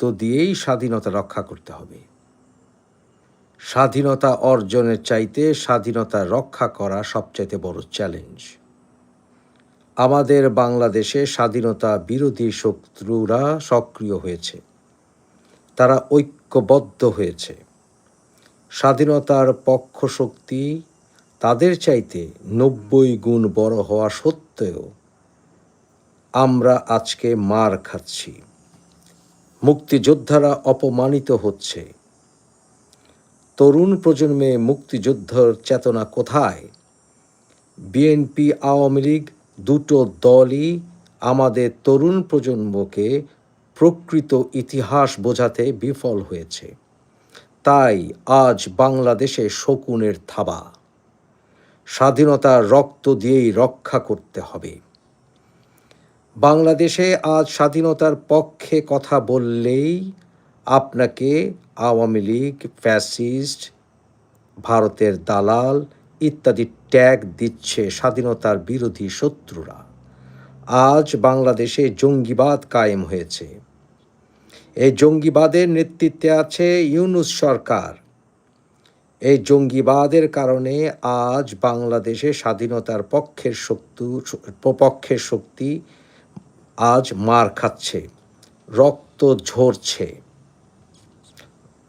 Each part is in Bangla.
রক্ত দিয়েই স্বাধীনতা রক্ষা করতে হবে। স্বাধীনতা অর্জনের চাইতে স্বাধীনতা রক্ষা করা সবচাইতে বড় চ্যালেঞ্জ আমাদের বাংলাদেশে স্বাধীনতা বিরোধী শত্রুরা সক্রিয় হয়েছে। তারা ঐক্যবদ্ধ হয়েছে। স্বাধীনতার পক্ষ শক্তি তাদের চাইতে নব্বই গুণ বড় হওয়া সত্ত্বেও আমরা আজকে মার খাচ্ছি। মুক্তিযোদ্ধারা অপমানিত হচ্ছে। তরুণ প্রজন্মে মুক্তিযুদ্ধর চেতনা কোথায়? বিএনপি, আওয়ামী লীগ দুটো দলই আমাদের তরুণ প্রজন্মকে প্রকৃত ইতিহাস বোঝাতে বিফল হয়েছে। তাই আজ বাংলাদেশে শকুনের থাবা। স্বাধীনতা রক্ত দিয়েই রক্ষা করতে হবে। বাংলাদেশে আজ স্বাধীনতার পক্ষে কথা বললেই আপনাকে আওয়ামী লীগ, ফ্যাসিস্ট, ভারতের দালাল ইত্যাদি ট্যাগ দিচ্ছে স্বাধীনতার বিরোধী শত্রুরা। আজ বাংলাদেশে জঙ্গিবাদ কায়েম হয়েছে। এই জঙ্গিবাদের নেতৃত্বে আছে ইউনুস সরকার। এই জঙ্গিবাদের কারণে আজ বাংলাদেশে স্বাধীনতার পক্ষের শক্তি পক্ষের শক্তি আজ মার খাচ্ছে, রক্ত ঝরছে।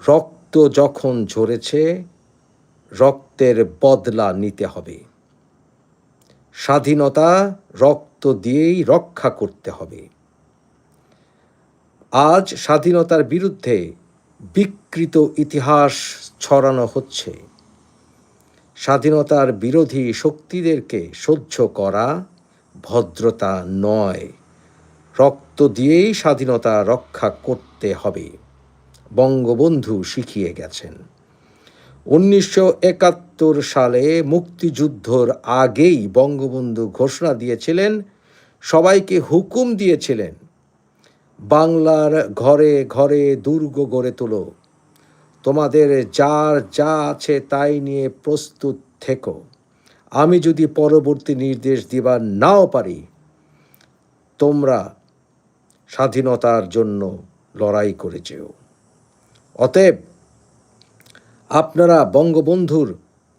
রক্ত যখন ঝরেছে, রক্তের বদলা নিতে হবে। স্বাধীনতা রক্ত দিয়েই রক্ষা করতে হবে। আজ স্বাধীনতার বিরুদ্ধে বিকৃত ইতিহাস ছড়ানো হচ্ছে। স্বাধীনতার বিরোধী শক্তিদেরকে সহ্য করা ভদ্রতা নয়। রক্ত দিয়েই স্বাধীনতা রক্ষা করতে হবে। বঙ্গবন্ধু শিখিয়ে গেছেন। উনিশশো একাত্তর সালে মুক্তিযুদ্ধর আগেই বঙ্গবন্ধু ঘোষণা দিয়েছিলেন, সবাইকে হুকুম দিয়েছিলেন, বাংলার ঘরে ঘরে দুর্গ গড়ে তোলো, তোমাদের যার যা আছে তাই নিয়ে প্রস্তুত থেকো। আমি যদি পরবর্তী নির্দেশ দিবার নাও পারি, তোমরা স্বাধীনতার জন্য লড়াই করে যেও অতএব আপনারা বঙ্গবন্ধুর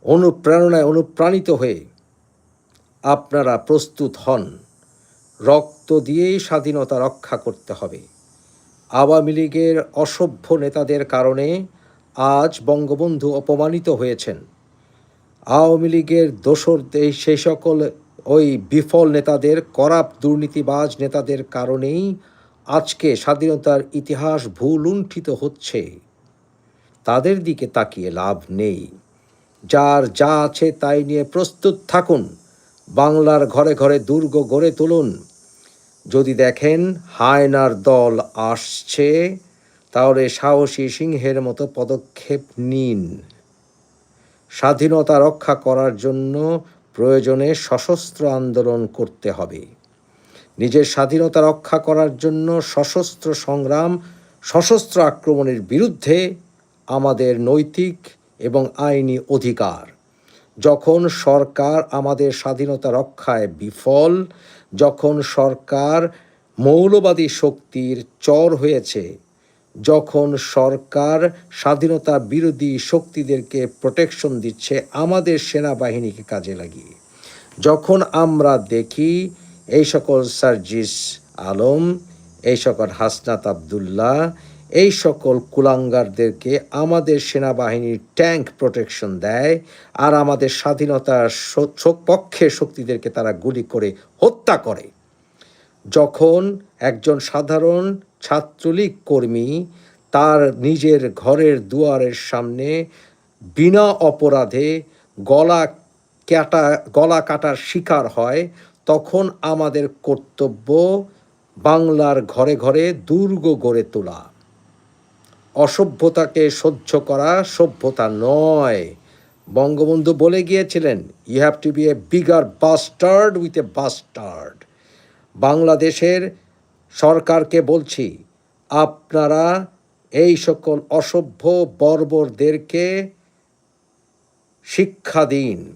অনুপ্রেরণায় অনুপ্রাণিত হয়ে আপনারা প্রস্তুত হন। রক্ত দিয়েই স্বাধীনতা রক্ষা করতে হবে। আওয়ামী লীগের অসভ্য নেতাদের কারণে আজ বঙ্গবন্ধু অপমানিত হয়েছেন। আওয়ামী লীগের দোসর সেই সকল ওই বিফল নেতাদের, করাপ দুর্নীতিবাজ নেতাদের কারণেই আজকে স্বাধীনতার ইতিহাস ভুলুণ্ঠিত হচ্ছে। তাদের দিকে তাকিয়ে লাভ নেই। যার যা আছে তাই নিয়ে প্রস্তুত থাকুন। বাংলার ঘরে ঘরে দুর্গ গড়ে তুলুন। যদি দেখেন হায়নার দল আসছে, তাহলে সাহসী সিংহের মতো পদক্ষেপ নিন। স্বাধীনতা রক্ষা করার জন্য প্রয়োজনে সশস্ত্র আন্দোলন করতে হবে। নিজের স্বাধীনতা রক্ষা করার জন্য সশস্ত্র সংগ্রাম, সশস্ত্র আক্রমণের বিরুদ্ধে আমাদের নৈতিক এবং আইনি অধিকার। যখন সরকার আমাদের স্বাধীনতা রক্ষায় বিফল, যখন সরকার মৌলবাদী শক্তির চর হয়েছে, যখন সরকার স্বাধীনতা বিরোধী শক্তিদেরকে প্রোটেকশন দিচ্ছে আমাদের সেনাবাহিনীকে কাজে লাগিয়ে, যখন আমরা দেখি এই সকল সার্জিস আলম, এই সকল হাসনাত আবদুল্লাহ, এই সকল কুলাঙ্গারদেরকে আমাদের সেনাবাহিনীর ট্যাঙ্ক প্রোটেকশন দেয় আর আমাদের স্বাধীনতার পক্ষে শক্তিদেরকে তারা গুলি করে হত্যা করে। যখন একজন সাধারণ ছাত্রলীগ কর্মী তার নিজের ঘরের দুয়ারের সামনে বিনা অপরাধে গলা কাটা গলা কাটার শিকার হয় তখন আমাদের কর্তব্য বাংলার ঘরে ঘরে দুর্গ গড়ে তোলা। অসভ্যতাকে সহ্য করা সভ্যতা নয়। বঙ্গবন্ধু বলে গিয়েছিলেন you have to be a bigger bastard with a bastard বাংলাদেশের সরকারকে বলছি, আপনারা এই সকল অসভ্য বর্বরদেরকে শিক্ষা দিন।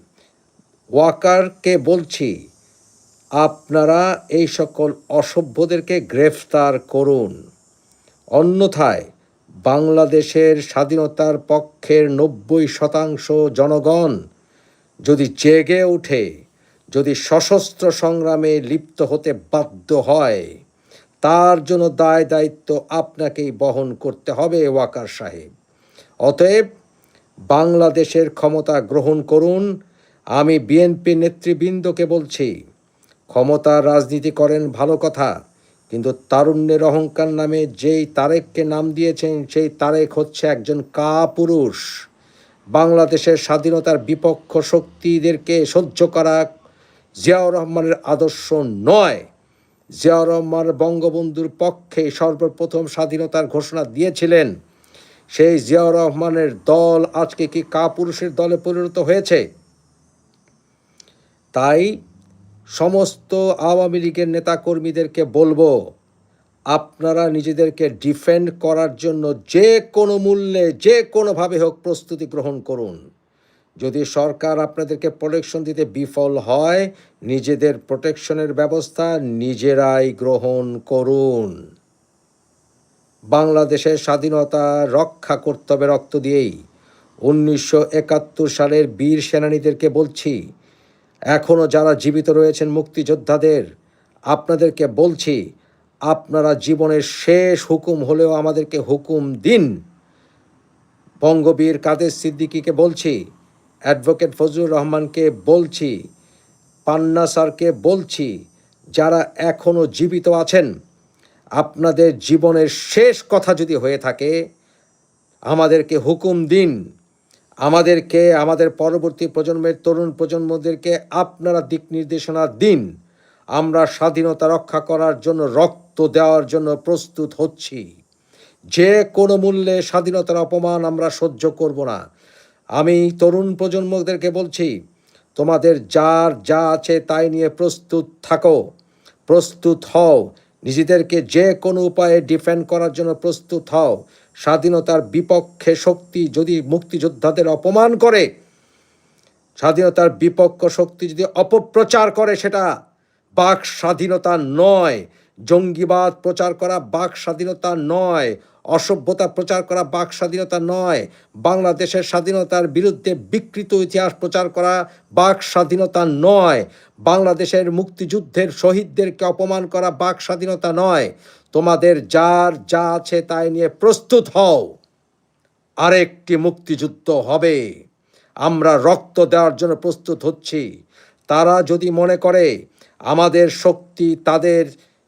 ওয়াকারকে বলছি আপনারা এই সকল অসভ্যদেরকে গ্রেফতার করুন। অন্যথায় বাংলাদেশের স্বাধীনতার পক্ষের নব্বই শতাংশ জনগণ যদি জেগে ওঠে, যদি সশস্ত্র সংগ্রামে লিপ্ত হতে বাধ্য হয়, তার জন্য দায় দায়িত্ব আপনাকেই বহন করতে হবে, ওয়াকার সাহেব। অতএব বাংলাদেশের ক্ষমতা গ্রহণ করুন। আমি বিএনপি নেতৃবৃন্দকে বলছি ক্ষমতার রাজনীতি করেন ভালো কথা, কিন্তু তারুণ্যের অহংকার নামে যেই তারেককে নাম দিয়েছেন, সেই তারেক হচ্ছে একজন কাপুরুষ। বাংলাদেশের স্বাধীনতার বিপক্ষ শক্তিদেরকে সহ্য করা জিয়াউর রহমানের আদর্শ নয়। জিয়াউর রহমান বঙ্গবন্ধুর পক্ষে সর্বপ্রথম স্বাধীনতার ঘোষণা দিয়েছিলেন। সেই জিয়াউর রহমানের দল আজকে কি কাপুরুষের দলে পরিণত হয়েছে? তাই সমস্ত আওয়ামী লীগের নেতাকর্মীদেরকে বলব, আপনারা নিজেদেরকে ডিফেন্ড করার জন্য যে কোনো মূল্যে, যে কোনোভাবে হোক প্রস্তুতি গ্রহণ করুন। যদি সরকার আপনাদেরকে প্রোটেকশন দিতে বিফল হয়, নিজেদের প্রোটেকশনের ব্যবস্থা নিজেরাই গ্রহণ করুন। বাংলাদেশের স্বাধীনতা রক্ষা করতে হবে রক্ত দিয়েই উনিশশো একাত্তর সালের বীর সেনানীদেরকে বলছি এখনও যারা জীবিত রয়েছেন মুক্তিযোদ্ধাদের, আপনাদেরকে বলছি, আপনারা জীবনের শেষ হুকুম হলেও আমাদেরকে হুকুম দিন। বঙ্গবীর কাদের সিদ্দিকিকে বলছি, অ্যাডভোকেট ফজলুর রহমানকে বলছি, পান্না স্যারকে বলছি, যারা এখনও জীবিত আছেন, আপনাদের জীবনের শেষ কথা যদি হয়ে থাকে, আমাদেরকে হুকুম দিন। আমাদেরকে, আমাদের পরবর্তী প্রজন্মের তরুণ প্রজন্মদেরকে আপনারা দিক নির্দেশনা দিন। আমরা স্বাধীনতা রক্ষা করার জন্য, রক্ত দেওয়ার জন্য প্রস্তুত হচ্ছি। যে কোনো মূল্যে স্বাধীনতার অপমান আমরা সহ্য করব না। আমি তরুণ প্রজন্মদেরকে বলছি, তোমাদের যার যা আছে তাই নিয়ে প্রস্তুত থাকো, প্রস্তুত হও। নিজেদেরকে যে কোনো উপায়ে ডিফেন্ড করার জন্য প্রস্তুত হও। স্বাধীনতার বিপক্ষে শক্তি যদি মুক্তিযোদ্ধাদের অপমান করে, স্বাধীনতার বিপক্ষ শক্তি যদি অপপ্রচার করে, সেটা বাক স্বাধীনতা নয়। জঙ্গিবাদ প্রচার করা বাক স্বাধীনতা নয়। অসভ্যতা প্রচার করা বাক স্বাধীনতা নয়। বাংলাদেশের স্বাধীনতার বিরুদ্ধে বিকৃত ইতিহাস প্রচার করা বাক স্বাধীনতা নয়। বাংলাদেশের মুক্তিযুদ্ধের শহীদদেরকে অপমান করা বাক স্বাধীনতা নয়। তোমাদের যার যা আছে তাই নিয়ে প্রস্তুত হও। আরেকটি মুক্তিযুদ্ধ হবে। আমরা রক্ত দেওয়ার জন্য প্রস্তুত হচ্ছি। তারা যদি মনে করে, আমাদের শক্তি তাদের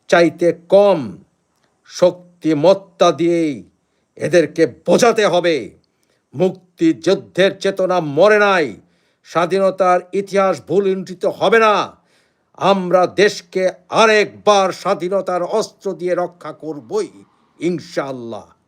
চাইতে কম শক্তিমত্তা দিয়েই এদেরকে বোঝাতে হবে। মুক্তিযুদ্ধের চেতনা মরে নাই। স্বাধীনতার ইতিহাস ভুল উন্ঠিত হবে না। আমরা দেশকে আরেকবার স্বাধীনতার অস্ত্র দিয়ে রক্ষা করবই ইনশাআল্লাহ।